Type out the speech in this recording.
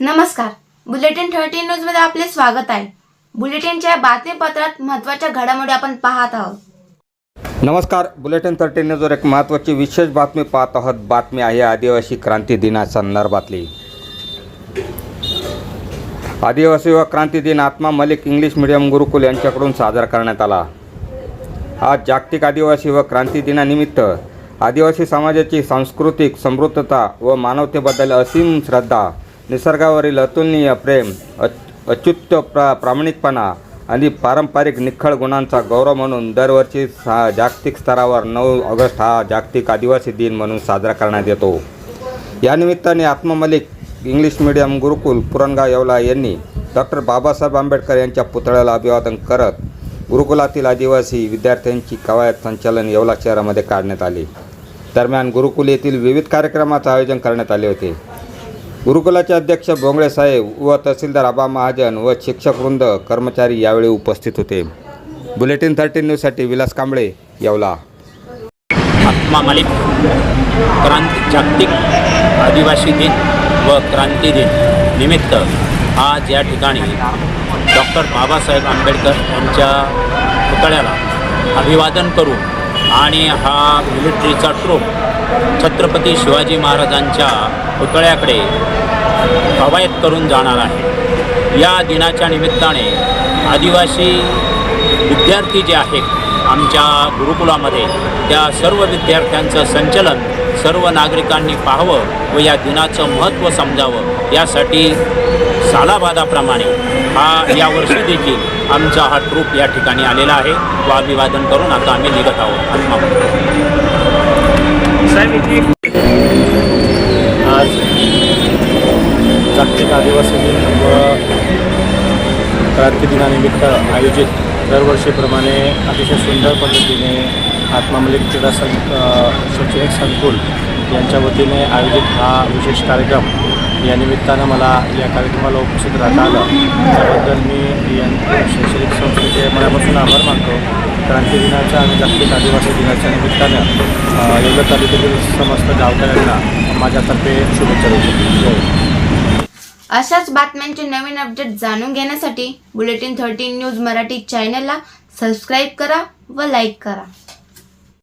नमस्कार. Bulletin thirty न्यूजमध्ये आपले स्वागत आहे. बुलेटिनच्या बातमीपत्रात महत्त्वाच्या घडामोडी आपण पाहत आहोत. नमस्कार. बुलेटिन थर्टीन न्यूजवर एक महत्त्वाची विशेष बातमी पाहत आहोत. बातमी आहे आदिवासी क्रांती दिनासंदर्भातली आदिवासी व क्रांती दिन आत्मा मलिक इंग्लिश मीडियम गुरुकुल यांच्याकडून साजरा करण्यात आला. आज जागतिक आदिवासी व क्रांती दिनानिमित्त आदिवासी समाजाची सांस्कृतिक समृद्धता व मानवतेबद्दल असीम श्रद्धा निसर्गावरील अतुलनीय प्रेम अच- अच्युत प्रा प्रामाणिकपणा आणि पारंपरिक निखळ गुणांचा गौरव म्हणून दरवर्षी सा जागतिक स्तरावर नऊ ऑगस्ट हा जागतिक आदिवासी दिन म्हणून साजरा करण्यात येतो. या निमित्ताने इंग्लिश मीडियम गुरुकुल पुरणगाव येवला यांनी डॉक्टर बाबासाहेब आंबेडकर यांच्या पुतळ्याला अभिवादन करत गुरुकुलातील आदिवासी विद्यार्थ्यांची कवायत संचालन येवला शहरामध्ये काढण्यात आले. दरम्यान गुरुकुल येथील विविध कार्यक्रमाचं आयोजन करण्यात आले होते. गुरुकुलाचे अध्यक्ष भोंगळे साहेब व तहसीलदार आबा महाजन व शिक्षक वृंद कर्मचारी यावेळी उपस्थित होते. बुलेटिन थर्टीन न्यूजसाठी विलास कांबळे येवला. आत्मा मालिक क्रांती जागतिक आदिवासी दिन व क्रांती दिन निमित्त आज या ठिकाणी डॉक्टर बाबासाहेब आंबेडकर यांच्या पुतळ्याला अभिवादन करून आणि हा मिलिटरीचा ट्रूप छत्रपती शिवाजी महाराजांच्या पुतळ्याकडे कवायत करून जाणार आहे. या दिनाच्या निमित्ताने आदिवासी विद्यार्थी जे आहेत आमच्या गुरुकुलामध्ये त्या सर्व विद्यार्थ्यांचं संचलन सर्व नागरिकांनी पाहावं व या दिनाचं महत्त्व समजावं यासाठी सालाबादाप्रमाणे हा यावर्षी देखील आमचा हा ट्रूप या ठिकाणी आलेला आहे. व अभिवादन करून आता आम्ही निघत आहोत. आत्मा आज जागतिक आदिवासी दिन व क्रांती दिनानिमित्त आयोजित दरवर्षीप्रमाणे अतिशय सुंदर पद्धतीने आत्मामलिक क्रीडा सं शैक्षणिक संकुल यांच्या वतीने आयोजित हा विशेष कार्यक्रम. या निमित्तानं मला या कार्यक्रमाला उपस्थित राहता आलं. त्याबद्दल मी या शैक्षणिक संस्थेचे मनापासून आभार मानतो. क्रांती दिनाच्या आणि जागतिक आदिवासी दिनाच्या निमित्तानं अ, येवला तालुक्यातील समस्त गावकऱ्यांना माझ्यातर्फे शुभेच्छा देतो. अशाच बातम्यांचे नवीन अपडेट जाणून घेण्यासाठी बुलेटिन थर्टीन न्यूज मराठी चॅनलला सबस्क्राईब करा व लाईक करा.